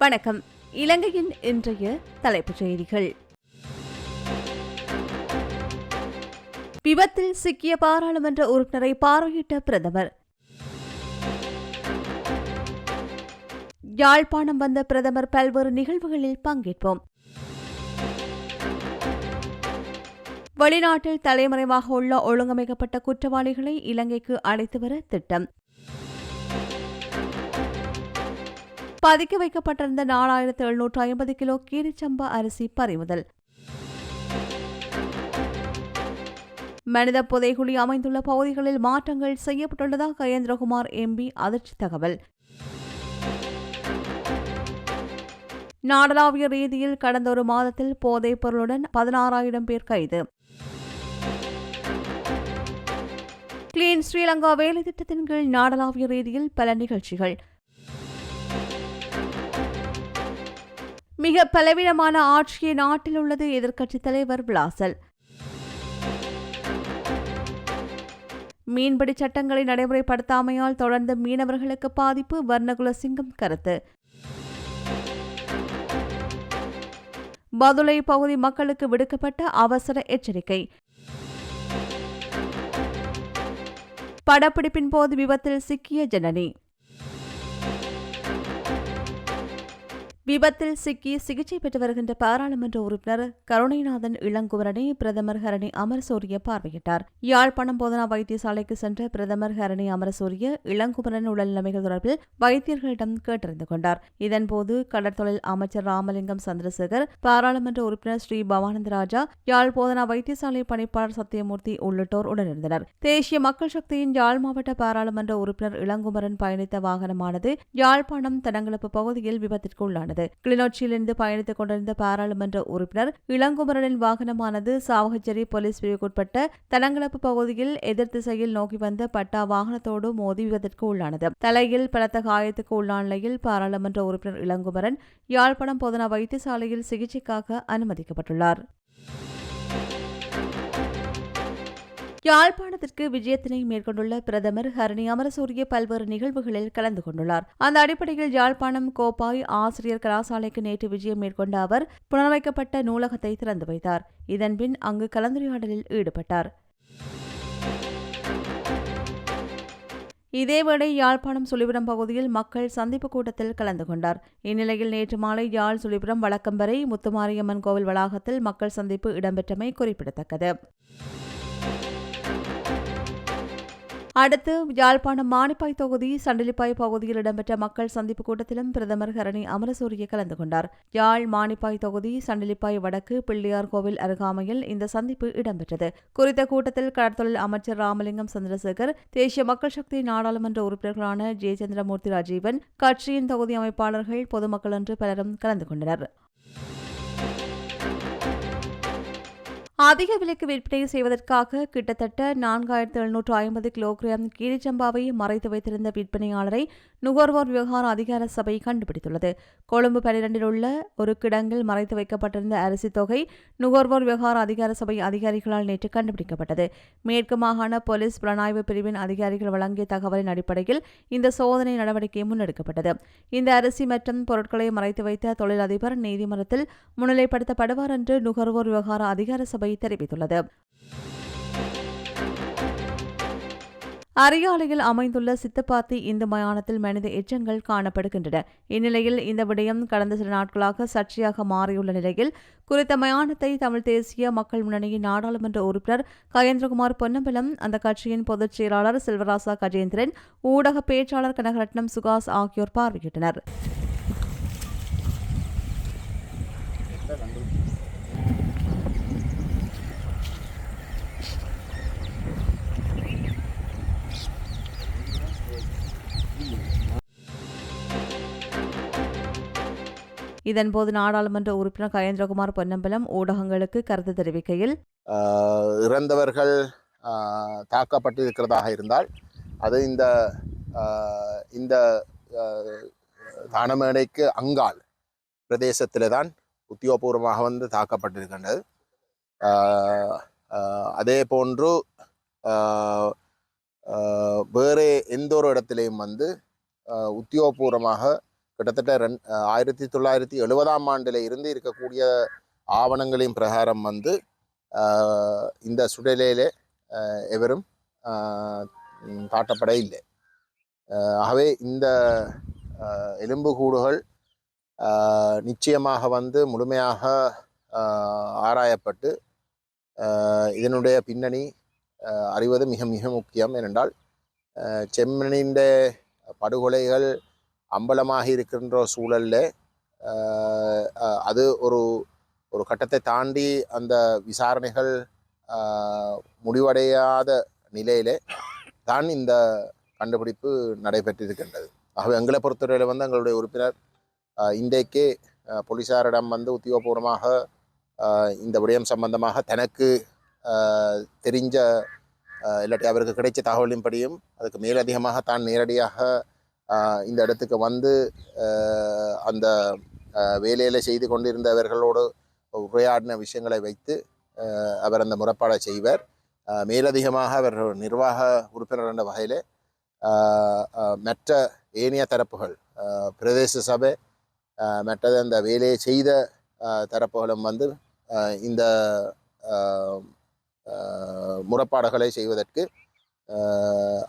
வணக்கம். இலங்கையின் இன்றைய தலைப்புச் செய்திகள். விபத்தில் சிக்கிய பாராளுமன்ற உறுப்பினரை பார்வையிட்ட பிரதமர். யாழ்ப்பாணம் வந்த பிரதமர் பல்வேறு நிகழ்வுகளில் பங்கேற்போம். வெளிநாட்டில் தலைமறைவாக உள்ள ஒழுங்கமைக்கப்பட்ட குற்றவாளிகளை இலங்கைக்கு அழைத்து வர திட்டம். பதுக்கி வைக்கப்பட்டிருந்த நாலாயிரத்து எழுநூற்று ஐம்பது கிலோ கீரிச்சம்பா அரிசி பறிமுதல். மனித புதைகுழி அமைந்துள்ள பகுதிகளில் மாற்றங்கள் செய்யப்பட்டுள்ளதாக கயேந்திரகுமார் எம்பி அதிர்ச்சி தகவல். நாடளாவிய ரீதியில் கடந்த ஒரு மாதத்தில் போதைப் பொருளுடன் பதினாறாயிரம் பேர் கைது. கிளீன் ஸ்ரீலங்கா வேலை திட்டத்தின் கீழ் நாடளாவிய ரீதியில் பல நிகழ்ச்சிகள். மிக பலவீனமான ஆட்சியை நாட்டில் உள்ளது எதிர்க்கட்சித் தலைவர் விளாசல். மீன்பிடி சட்டங்களை நடைமுறைப்படுத்தாமையால் தொடர்ந்து மீனவர்களுக்கு பாதிப்பு வர்ணகுல சிங்கம் கருத்து. பதுளை பகுதி மக்களுக்கு விடுக்கப்பட்ட அவசர எச்சரிக்கை. படப்பிடிப்பின் போது விபத்தில் சிக்கிய ஜனனி. விபத்தில் சிக்கி சிகிச்சை பெற்று வருகின்ற பாராளுமன்ற உறுப்பினர் கருணைநாதன் இளங்குவரனை பிரதமர் ஹரணி அமரசூரிய பார்வையிட்டார். யாழ்ப்பாணம் போதனா வைத்தியசாலைக்கு சென்ற பிரதமர் ஹரணி அமரசூரிய இளங்குமரன் உடல்நிலைமைகள் தொடர்பில் வைத்தியர்களிடம் கேட்டறிந்து கொண்டார். இதன்போது கடற்தொழில் அமைச்சர் ராமலிங்கம் சந்திரசேகர் பாராளுமன்ற உறுப்பினர் ஸ்ரீ பவானந்த ராஜா யாழ் போதனா வைத்தியசாலை பணிப்பாளர் சத்தியமூர்த்தி உள்ளிட்டோர் உடனிருந்தனர். தேசிய மக்கள் சக்தியின் யாழ் மாவட்ட பாராளுமன்ற உறுப்பினர் இளங்குமரன் பயணித்த வாகனமானது யாழ்ப்பாணம் தடங்களப்பு பகுதியில் விபத்திற்கு உள்ளானது கிளிநொச்சியிலிருந்து பயணித்துக் கொண்டிருந்த பாராளுமன்ற உறுப்பினர் இளங்குமரனின் வாகனமானது சாவகச்சேரி போலீஸ் பிரிவுக்குட்பட்ட தலங்களப்பு பகுதியில் எதிர் திசையில் நோக்கி வந்த பட்டா வாகனத்தோடு மோதி விபத்திற்கு உள்ளானது. தலையில் பலத்த காயத்துக்கு உள்ளான நிலையில் பாராளுமன்ற உறுப்பினர் இளங்குமரன் யாழ்ப்பாணம் பொதுனா வைத்தியசாலையில் சிகிச்சைக்காக அனுமதிக்கப்பட்டுள்ளார். யாழ்ப்பாணத்திற்கு விஜயத்தினை மேற்கொண்டுள்ள பிரதமர் ஹரணி அமரசூரிய பல்வேறு நிகழ்வுகளில் கலந்து கொண்டுள்ளார். அந்த அடிப்படையில் யாழ்ப்பாணம் கோப்பாய் ஆசிரியர் கலாசாலைக்கு நேற்று விஜயம் மேற்கொண்ட அவர் புனரமைக்கப்பட்ட நூலகத்தை திறந்து வைத்தார். இதன்பின் அங்கு கலந்துரையாடலில் ஈடுபட்டார். இதேவேளை யாழ்ப்பாணம் சுழிபுரம் பகுதியில் மக்கள் சந்திப்பு கூட்டத்தில் கலந்து கொண்டார். இந்நிலையில் நேற்று மாலை யாழ் சுழிபுரம் வழக்கம்பரை முத்துமாரியம்மன் கோவில் வளாகத்தில் மக்கள் சந்திப்பு இடம்பெற்றமை குறிப்பிடத்தக்கது. அடுத்து யாழ்ப்பாணம் மானிப்பாய் தொகுதி சண்டிலிப்பாய் பகுதியில் இடம்பெற்ற மக்கள் சந்திப்பு கூட்டத்திலும் பிரதமர் ஹரணி அமரசூரிய கலந்து கொண்டார். யாழ் மானிப்பாய் தொகுதி சண்டிலிப்பாய் வடக்கு பிள்ளையார் கோவில் அருகாமையில் இந்த சந்திப்பு இடம்பெற்றது. குறித்த கூட்டத்தில் கடற்தொழில் அமைச்சர் ராமலிங்கம் சந்திரசேகர் தேசிய மக்கள் சக்தி நாடாளுமன்ற உறுப்பினர்களான ஜெயச்சந்திரமூர்த்தி ராஜீவன் கட்சியின் தொகுதி அமைப்பாளர்கள் பொதுமக்கள் என்று பலரும் கலந்து கொண்டனர். அதிக விலைக்கு விற்பனை செய்வதற்காக கிட்டத்தட்ட நான்காயிரத்து எழுநூற்று ஐம்பது கிலோகிராம் கீரிச்சம்பாவை மறைத்து வைத்திருந்த விற்பனையாளரை நுகர்வோர் விவகார அதிகார சபை கண்டுபிடித்துள்ளது. கொழும்பு பனிரெண்டில் உள்ள ஒரு கிடங்கில் மறைத்து வைக்கப்பட்டிருந்த அரிசி தொகை நுகர்வோர் விவகார அதிகார சபை அதிகாரிகளால் நேற்று கண்டுபிடிக்கப்பட்டது. மேற்கு மாகாண போலீஸ் புலனாய்வு பிரிவின் அதிகாரிகள் வழங்கிய தகவலின் அடிப்படையில் இந்த சோதனை நடவடிக்கை முன்னெடுக்கப்பட்டது. இந்த அரிசி மற்றும் பொருட்களை மறைத்து வைத்த தொழிலதிபர் நீதிமன்றத்தில் முன்னிலைப்படுத்தப்படுவார் என்று நுகர்வோர் விவகார அதிகார சபை தெரிவித்துள்ளது. அரியாலையில் அமைந்துள்ள சித்தப்பாத்தி இந்து மயானத்தில் மனித எச்சங்கள் காணப்படுகின்றன. இந்நிலையில் இந்த விடயம் கடந்த சில நாட்களாக சர்ச்சையாக மாறியுள்ள நிலையில் குறித்த மயானத்தை தமிழ் தேசிய மக்கள் முன்னணியின் நாடாளுமன்ற உறுப்பினர் கயேந்திரகுமார் பொன்னம்பலம் அந்த கட்சியின் பொதுச் செயலாளர் செல்வராசா கஜேந்திரன் ஊடக பேச்சாளர் கனகரட்னம் சுகாஸ் ஆகியோர் பார்வையிட்டனர். இதன்போது நாடாளுமன்ற உறுப்பினர் கயேந்திரகுமார் பொன்னம்பலம் ஊடகங்களுக்கு கருத்து தெரிவிக்கையில் இறந்தவர்கள் தாக்கப்பட்டிருக்கிறதாக இருந்தால் அது இந்த இந்த தானமேடைக்கு அங்கால் பிரதேசத்தில் தான் உத்தியோகபூர்வமாக வந்து தாக்கப்பட்டிருக்கின்றது. அதே போன்று வேறு எந்த ஒரு இடத்திலையும் வந்து உத்தியோகபூர்வமாக கிட்டத்தட்ட ரெண் ஆயிரத்தி தொள்ளாயிரத்தி எழுபதாம் ஆண்டில் இருந்து இருக்கக்கூடிய ஆவணங்களின் பிரகாரம் வந்து இந்த சுடலையிலே எவரும் காட்டப்பட இல்லை. ஆகவே இந்த எலும்புகூடுகள் எலும்புக்கூடுகள் நிச்சயமாக வந்து முழுமையாக ஆராயப்பட்டு இதனுடைய பின்னணி அறிவது மிக மிக முக்கியம். ஏனென்றால் செம்மனின் படுகொலைகள் அம்பலமாக இருக்கின்ற சூழல்ல அது ஒரு ஒரு கட்டத்தை தாண்டி அந்த விசாரணைகள் முடிவடையாத நிலையிலே தான் இந்த கண்டுபிடிப்பு நடைபெற்றிருக்கின்றது. ஆகவே எங்களை பொறுத்தவரையில் வந்து எங்களுடைய உறுப்பினர் இன்றைக்கே போலீஸாரிடம் போலீசாரிடம் வந்து உத்தியோகபூர்வமாக இந்த விடயம் சம்பந்தமாக தனக்கு தெரிஞ்ச இல்லாட்டி அவருக்கு கிடைச்ச தகவலின்படியும் அதுக்கு மேலதிகமாக தான் நேரடியாக இந்த இடத்துக்கு வந்து அந்த வேலையில் செய்து கொண்டிருந்தவர்களோடு உரையாடின விஷயங்களை வைத்து அவர் அந்த முறைப்பாடை செய்வார். மேலதிகமாக அவர் நிர்வாக உறுப்பினர் என்ற வகையில் மற்ற ஏனைய தரப்புகள் பிரதேச சபை மற்றது அந்த வேலையை செய்த தரப்புகளும் வந்து இந்த முறப்பாடுகளை முறைப்பாடுகளை செய்வதற்கு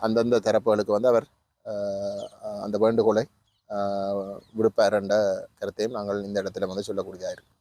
அந்தந்த தரப்புகளுக்கு வந்து அவர் அந்த வேண்டுகோளை ஆஹ், விடுப்பார் என்ற கருத்தையும் நாங்கள் இந்த இடத்துல வந்து சொல்லக்கூடியதாக இருக்கு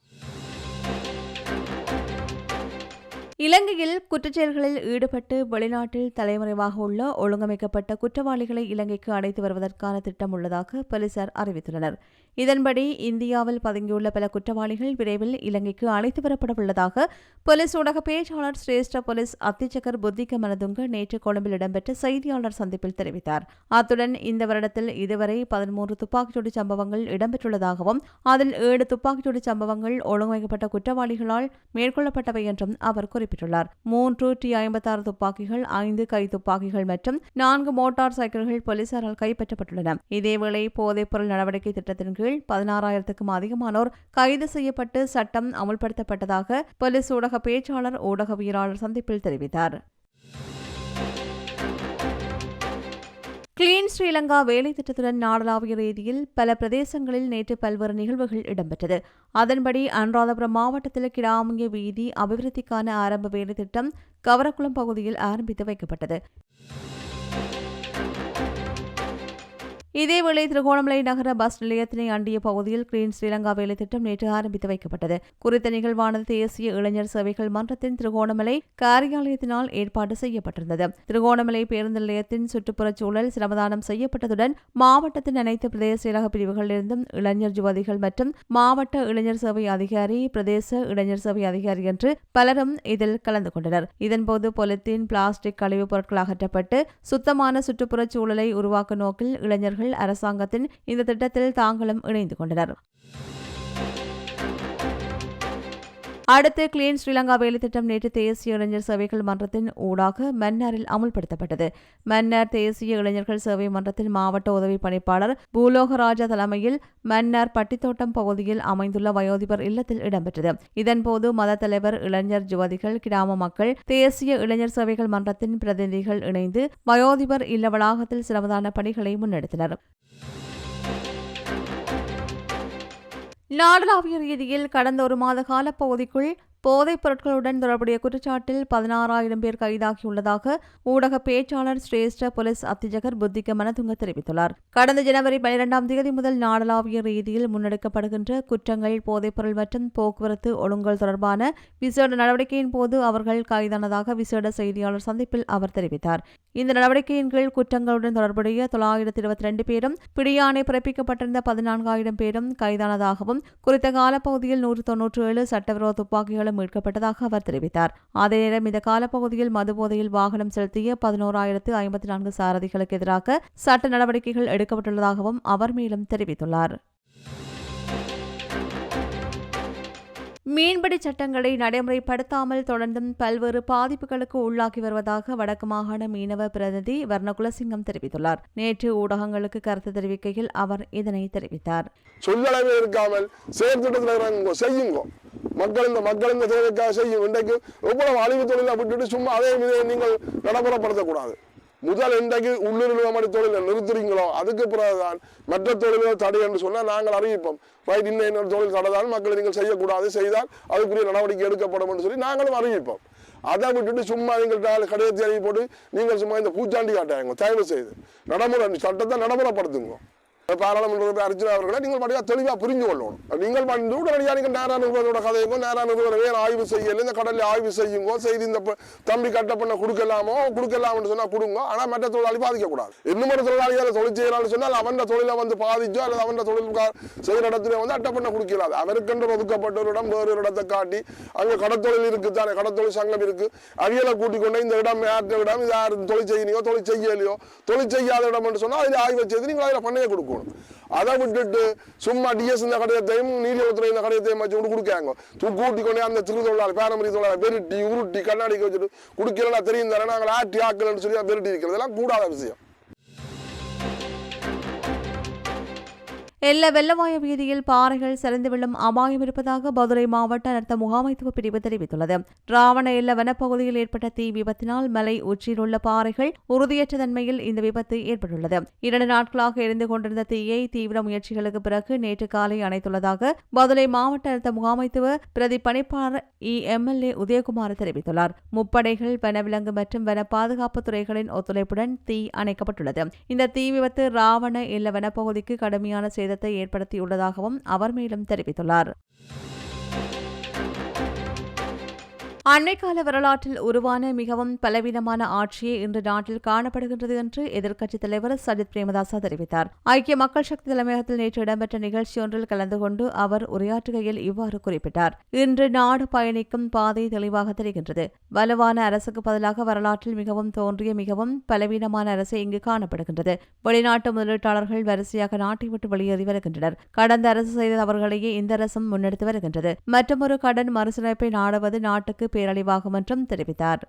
இலங்கையில் குற்றச்செயல்களில் ஈடுபட்டு வெளிநாட்டில் தலைமறைவாக உள்ள ஒழுங்கமைக்கப்பட்ட குற்றவாளிகளை இலங்கைக்கு அழைத்து வருவதற்கான திட்டம் உள்ளதாக போலீசார் அறிவித்துள்ளனர். இதன்படி இந்தியாவில் பதுங்கியுள்ள பல குற்றவாளிகள் விரைவில் இலங்கைக்கு அழைத்து வரப்பட உள்ளதாக போலீஸ் ஊடக பேச்சாளர் சிரேஷ்ட போலீஸ் அத்திச்சக்கர் புத்திக மனதுங்க நேற்று கொழும்பில் இடம்பெற்ற செய்தியாளர் சந்திப்பில் தெரிவித்தார். அத்துடன் இந்த வருடத்தில் இதுவரை பதிமூன்று துப்பாக்கிச்சூடு சம்பவங்கள் இடம்பெற்றுள்ளதாகவும் அதில் ஏழு துப்பாக்கிச்சூடு சம்பவங்கள் ஒழுங்கமைக்கப்பட்ட குற்றவாளிகளால் மேற்கொள்ளப்பட்டவை என்றும் அவர் குறிப்பிட்டுள்ளார். மூன்று டி ஐம்பத்தாறு துப்பாக்கிகள் ஐந்து கை துப்பாக்கிகள் மற்றும் நான்கு மோட்டார் சைக்கிள்கள் போலீசாரால் கைப்பற்றப்பட்டுள்ளன. இதேவேளை போதைப்பொருள் நடவடிக்கை திட்டத்தின் கீழ் பதினாறாயிரத்துக்கும் அதிகமானோர் கைது செய்யப்பட்டு சட்டம் அமுல்படுத்தப்பட்டதாக போலீஸ் ஊடக பேச்சாளர் ஊடகவியலாளர் சந்திப்பில் தெரிவித்தார். கிளீன் ஸ்ரீலங்கா வேலை திட்டத்துடன் நாடளாவிய ரீதியில் பல பிரதேசங்களில் நேற்று பல்வேறு நிகழ்வுகள் இடம்பெற்றது. அதன்படி அனுராதபுரம் மாவட்டத்தில் கிடாமிய வீதி அபிவிருத்திக்கான ஆரம்ப வேலை திட்டம் கவரக்குளம் பகுதியில் ஆரம்பித்து வைக்கப்பட்டது. இதேவேளை திருகோணமலை நகர பஸ் நிலையத்தினை அண்டிய பகுதியில் கிரீன் ஸ்ரீலங்கா வேலை திட்டம் நேற்று ஆரம்பித்து வைக்கப்பட்டது. குறித்த நிகழ்வானது தேசிய இளைஞர் சேவைகள் மன்றத்தின் திருகோணமலை காரியாலயத்தினால் ஏற்பாடு செய்யப்பட்டிருந்தது. திருகோணமலை பேருந்து நிலையத்தின் சுற்றுப்புறச் சூழல் சிரமதானம் செய்யப்பட்டதுடன் மாவட்டத்தின் அனைத்து பிரதேச செயலக பிரிவுகளிலிருந்தும் இளைஞர் யுவதிகள் மற்றும் மாவட்ட இளைஞர் சேவை அதிகாரி பிரதேச இளைஞர் சேவை அதிகாரி என்று பலரும் இதில் கலந்து கொண்டனர். இதன்போது பொலித்தீன் பிளாஸ்டிக் கழிவுப் பொருட்கள் அகற்றப்பட்டு சுத்தமான சுற்றுப்புறச் சூழலை உருவாக்கும் நோக்கில் இளைஞர்கள் அரசாங்கத்தின் இந்த திட்டத்தில் தாங்களும் இணைந்து கொண்டனர். அடுத்து கிளீன் ஸ்ரீலங்கா வேலைத்திட்டம் நேற்று தேசிய இளைஞர் சேவைகள் மன்றத்தின் ஊடாக மன்னாரில் அமுல்படுத்தப்பட்டது. மன்னார் தேசிய இளைஞர்கள் சேவை மன்றத்தின் மாவட்ட உதவி பணிப்பாளர் பூலோகராஜா தலைமையில் மன்னார் பட்டித்தோட்டம் பகுதியில் அமைந்துள்ள வயோதிபர் இல்லத்தில் இடம்பெற்றது. இதன்போது மத தலைவர் இளைஞர் ஜுவதிகள் கிராம மக்கள் தேசிய இளைஞர் சேவைகள் மன்றத்தின் பிரதிநிதிகள் இணைந்து வயோதிபர் இல்ல வளாகத்தில் சிரமதான பணிகளை முன்னெடுத்தனர். நாடளாவிய ரீதியில் கடந்த ஒரு மாத காலப்பகுதிக்குள் போதைப் பொருட்களுடன் தொடர்புடைய குற்றச்சாட்டில் பதினாறாயிரம் பேர் கைதாகியுள்ளதாக ஊடக பேச்சாளர் சிரேஷ்ட போலீஸ் அத்திஜகர் புத்திக மனதுங்க தெரிவித்துள்ளார். கடந்த ஜனவரி பனிரெண்டாம் தேதி முதல் நாடளாவிய ரீதியில் முன்னெடுக்கப்படுகின்ற குற்றங்கள் போதைப்பொருள் மற்றும் போக்குவரத்து ஒழுங்கல் தொடர்பான விசேட நடவடிக்கையின் போது அவர்கள் கைதானதாக விசேட செய்தியாளர் சந்திப்பில் அவர் தெரிவித்தார். இந்த நடவடிக்கையின் கீழ் குற்றங்களுடன் தொடர்புடைய தொள்ளாயிரத்தி இருபத்தி ரெண்டு பேரும் பிடியாணை பிறப்பிக்கப்பட்டிருந்த பதினான்காயிரம் பேரும் கைதானதாகவும் குறித்த காலப்பகுதியில் நூற்று தொன்னூற்றி ஏழு சட்டவிரோத துப்பாக்கிகளும் வாகனங்களும் மீட்கப்பட்டதாக அவர் தெரிவித்தார். அதே நேரம் இந்த காலப்பகுதியில் மதுபோதையில் வாகனம் செலுத்திய பதினோராயிரத்து ஐம்பத்தி நான்கு சாரதிகளுக்கு எதிராக சட்ட நடவடிக்கைகள் எடுக்கப்பட்டுள்ளதாகவும் அவர் மேலும் தெரிவித்துள்ளார். மீன்பிடி சட்டங்களை நடைமுறைப்படுத்தாமல் தொடர்ந்தும் பல்வேறு பாதிப்புகளுக்கு உள்ளாகி வருவதாக வடக்கு மாகாண மீனவ பிரதிநிதி வர்ணகுலசிங்கம் தெரிவித்துள்ளார். நேற்று ஊடகங்களுக்கு கருத்து தெரிவிக்கையில் அவர் இதனை தெரிவித்தார். சொல்லளவே இருக்காமல் செயற்திட்டத்தில் இறங்குங்கோ செய்யுங்கோ. மக்கள் இந்த மக்கள் இந்த தேவைக்காக செய்யும். இன்றைக்கு எவ்வளவு அழிவு தொழிலை விட்டுட்டு சும்மா அதே மீது நீங்கள் நடைமுறைப்படுத்தக்கூடாது. முதல் இன்றைக்கு உள்ளுரிமை தொழிலை நிறுத்துறீங்களோ அதுக்கு பிறகுதான் மற்ற தொழில்கள் தடை என்று சொன்னால் நாங்கள் அறிவிப்போம். ரைட் இன்னும் இன்னொரு தொழில் தடைதான். மக்களை நீங்கள் செய்யக்கூடாது. செய்தால் அதுக்குரிய நடவடிக்கை எடுக்கப்படும் என்று சொல்லி நாங்களும் அறிவிப்போம். அதை விட்டுட்டு சும்மா நீங்கள் கடையை தேடி போட்டு நீங்கள் சும்மா இந்த பூச்சாண்டி காட்டாங்க தயவு செய்து நடைமுறை சட்டத்தை நடைமுறைப்படுத்துங்க. பாராளுமன்ற அர்ஜுனா அவர்களை நீங்கள் படியா தெளிவாக புரிஞ்சு கொள்ளணும். நீங்கள் வந்து உடனடியாக நீங்கள் நேரா நிறுவனோட கதையுங்கோ நேரா நிறுவனம் வேறு ஆய்வு செய்யல இந்த கடலில் ஆய்வு செய்யுங்கோ செய்து இந்த தம்பி கட்ட பண்ண கொடுக்கலாமோ கொடுக்கலாம்னு சொன்னால் கொடுங்க ஆனால் மற்ற தொழிலாளி பாதிக்கக்கூடாது. இன்னும் ஒரு தொழிலாளிகளை தொழில் செய்யறான்னு சொன்னால் அவன் தொழிலை வந்து பாதிச்சோ அல்லது அவன் தொழில் செய்கிற இடத்துல வந்து அட்டை பண்ண கொடுக்கலாது. அவருக்கென்று ஒதுக்கப்பட்ட ஒரு இடம் வேறு ஒரு இடத்தை காட்டி அங்கே கடத்தொழில் இருக்கு தானே கடத்தொழில் சங்கம் இருக்கு அவியலை கூட்டிக் கொண்டு இந்த இடம் யார்கிட்ட இடம் இது யார் தொழில் செய்யலையோ தொழில் செய்யலையோ தொழில் செய்யாத இடம் சொன்னால் அதில் ஆய்வு செய்து நீங்கள் அதில் பண்ணையை கொடுக்கணும். அதை விட்டுட்டு சும்மா டிஎஸ் இந்த கடையத்தையும் நீதித்துறை இந்த கடையத்தையும் வச்சு கொண்டு கொடுக்காங்க தூ கூட்டி அந்த சிறு தொழிலாளி பாரம்பரிய தொழிலாளி பெருட்டி உருட்டி கண்ணாடிக்கு வச்சுட்டு குடிக்கலாம் தெரியும் தரேன் நாங்கள் ஆட்டி ஆக்கலன்னு சொல்லி பெருட்டி இருக்கிறது கூடாத விஷயம் எல்ல வெள்ளவாய வீதியில் பாறைகள் சரிந்து விழும் அபாயம் இருப்பதாக மதுரை மாவட்ட அடுத்த முகாமைத்துவ பிரிவு தெரிவித்துள்ளது. ராவண எல்ல வனப்பகுதியில் ஏற்பட்ட தீ விபத்தினால் மலை உச்சியில் உள்ள பாறைகள் உறுதியற்ற தன்மையில் இந்த விபத்து ஏற்பட்டுள்ளது. இரண்டு நாட்களாக எரிந்து கொண்டிருந்த தீயை தீவிர முயற்சிகளுக்கு பிறகு நேற்று காலை அணைத்துள்ளதாக மதுரை மாவட்ட அடுத்த முகாமைத்துவ பிரதி பணிப்பாளர் இ. எம்எல்ஏ உதயகுமார் தெரிவித்துள்ளார். முப்படைகள் வனவிலங்கு மற்றும் வன பாதுகாப்பு துறைகளின் ஒத்துழைப்புடன் தீ அணைக்கப்பட்டுள்ளது. இந்த தீ விபத்து ராவண எல்ல வனப்பகுதிக்கு கடுமையான சேதத்தை ஏற்படுத்தியுள்ளதாகவும் அவர் மேலும் தெரிவித்துள்ளார். அண்மைக்கால வரலாற்றில் உருவான மிகவும் பலவீனமான ஆட்சியே இன்று நாட்டில் காணப்படுகின்றது என்று எதிர்க்கட்சித் தலைவர் சஜித் பிரேமதாசா தெரிவித்தார். ஐக்கிய மக்கள் சக்தி தலைமையகத்தில் நேற்று இடம்பெற்ற நிகழ்ச்சி ஒன்றில் கலந்து கொண்டு அவர் உரையாற்றுகையில் இவ்வாறு குறிப்பிட்டார். இன்று நாடு பயணிக்கும் பாதை தெளிவாக தெரிகின்றது. வலுவான அரசுக்கு பதிலாக வரலாற்றில் மிகவும் தோன்றிய மிகவும் பலவீனமான அரசு இங்கு காணப்படுகின்றது. வெளிநாட்டு முதலீட்டாளர்கள் வரிசையாக நாட்டை விட்டு வெளியேறி வருகின்றனர். கடந்த அரசு செய்த தவறுகளையே இந்த அரசும் முன்னெடுத்து வருகின்றது. மற்றொரு கடன் மறுசீரமைப்பை நாடுவது நாட்டுக்கு பேரழிவாகும் என்றும் தெரிவித்தார்.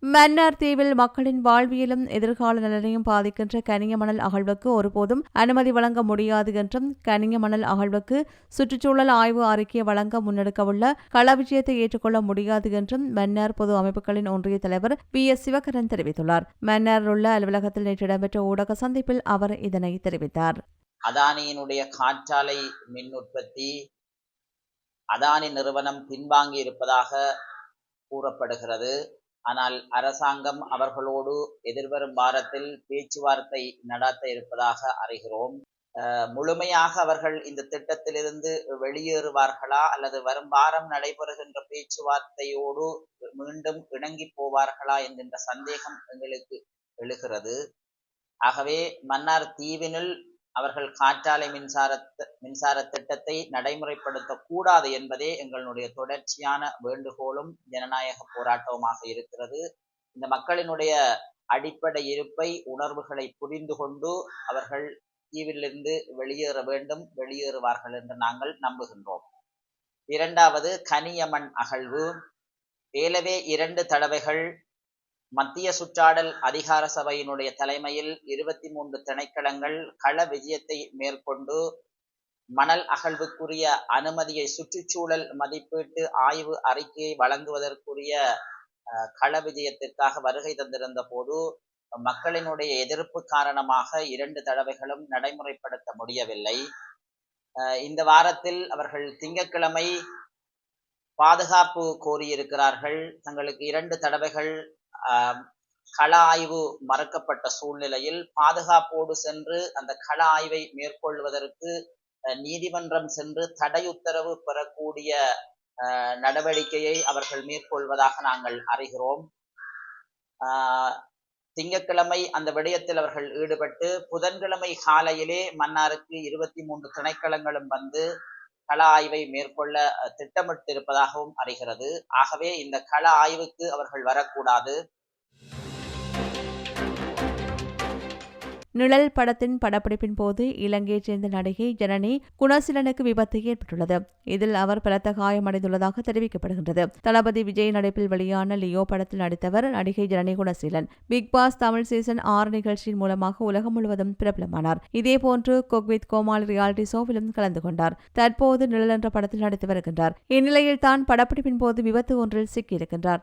மன்னார் தீவில் மக்களின் வாழ்வியலும் எதிர்கால நலனையும் பாதிக்கின்ற கனிய மணல் அகழ்வுக்கு ஒருபோதும் அனுமதி வழங்க முடியாது என்றும் கனிய மணல் அகழ்வுக்கு சுற்றுச்சூழல் ஆய்வு அறிக்கை வழங்க முன்னெடுக்கவுள்ள கள விஜயத்தை ஏற்றுக்கொள்ள முடியாது என்றும் மன்னார் பொது அமைப்புகளின் ஒன்றிய தலைவர் பி. எஸ். சிவகரன் தெரிவித்துள்ளார். மன்னாரில் உள்ள அலுவலகத்தில் நேற்று இடம்பெற்ற ஊடக சந்திப்பில் அவர் இதனை தெரிவித்தார். அதானியினுடைய காற்றாலை மின் உற்பத்தி அதானி நிறுவனம் பின்வாங்கி இருப்பதாக கூறப்படுகிறது. ஆனால் அரசாங்கம் அவர்களோடு எதிர்வரும் வாரத்தில் பேச்சுவார்த்தை நடத்த இருப்பதாக அறிகிறோம். முழுமையாக அவர்கள் இந்த திட்டத்திலிருந்து வெளியேறுவார்களா அல்லது வரும் வாரம் நடைபெறுகின்ற பேச்சுவார்த்தையோடு மீண்டும் இணங்கி போவார்களா என்கின்ற சந்தேகம் எங்களுக்கு எழுகிறது. ஆகவே மன்னார் தீவினுள் அவர்கள் காற்றாலை மின்சார மின்சார திட்டத்தை நடைமுறைப்படுத்த கூடாது என்பதே எங்களுடைய தொடர்ச்சியான வேண்டுகோளும் ஜனநாயக போராட்டவுமாக இருக்கிறது. இந்த மக்களினுடைய அடிப்படை இருப்பை உணர்வுகளை புரிந்து கொண்டு அவர்கள் தீவிலிருந்து வெளியேற வேண்டும் வெளியேறுவார்கள் என்று நாங்கள் நம்புகின்றோம். இரண்டாவது கனியமன் அகழ்வு. ஏலவே இரண்டு தடவைகள் மத்திய சுற்றாடல் அதிகார சபையினுடைய தலைமையில் இருபத்தி மூன்று திணைக்களங்கள் கள விஜயத்தை மேற்கொண்டு மணல் அகழ்வுக்குரிய அனுமதியை சுற்றுச்சூழல் மதிப்பீட்டு ஆய்வு அறிக்கையை வழங்குவதற்குரிய அஹ், கள விஜயத்திற்காக வருகை தந்திருந்த போது மக்களினுடைய எதிர்ப்பு காரணமாக இரண்டு தடவைகளும் நடைமுறைப்படுத்த முடியவில்லை. இந்த வாரத்தில் அவர்கள் திங்கட்கிழமை பாதுகாப்பு கோரியிருக்கிறார்கள். தங்களுக்கு இரண்டு தடவைகள் கள ஆய்வு மறுக்கப்பட்ட சூழ்நிலையில் பாதுகாப்போடு சென்று அந்த கள ஆய்வை மேற்கொள்வதற்கு நீதிமன்றம் சென்று தடை உத்தரவு பெறக்கூடிய நடவடிக்கையை அவர்கள் மேற்கொள்வதாக நாங்கள் அறிகிறோம். ஆஹ், திங்கட்கிழமை அந்த விடயத்தில் அவர்கள் ஈடுபட்டு புதன்கிழமை காலையிலே மன்னாருக்கு இருபத்தி மூன்று திணைக்களங்களும் வந்து கள ஆய்வை மேற்கொள்ள அஹ், திட்டமிட்டிருப்பதாகவும் அறிகிறது. ஆகவே இந்த கள ஆய்வுக்கு அவர்கள் வரக்கூடாது. நிழல் படத்தின் படப்பிடிப்பின் போது இலங்கையைச் சேர்ந்த நடிகை ஜனனி குணசீலனுக்கு விபத்து ஏற்பட்டுள்ளது. இதில் அவர் பலத்த காயமடைந்துள்ளதாக தெரிவிக்கப்படுகின்றது. தளபதி விஜய் நடிப்பில் வெளியான லியோ படத்தில் நடித்தவர் நடிகை Janani Gunaseelan. Big Boss Tamil season ஆறு நிகழ்ச்சியின் மூலமாக உலகம் முழுவதும் பிரபலமானார். இதேபோன்று கொக்வித் கோமாளி ரியாலிட்டி ஷோவிலும் கலந்து கொண்டார். தற்போது நிழல் என்ற படத்தில் நடித்து வருகின்றார். இந்நிலையில் தான் படப்பிடிப்பின் போது விபத்து ஒன்றில் சிக்கியிருக்கின்றார்.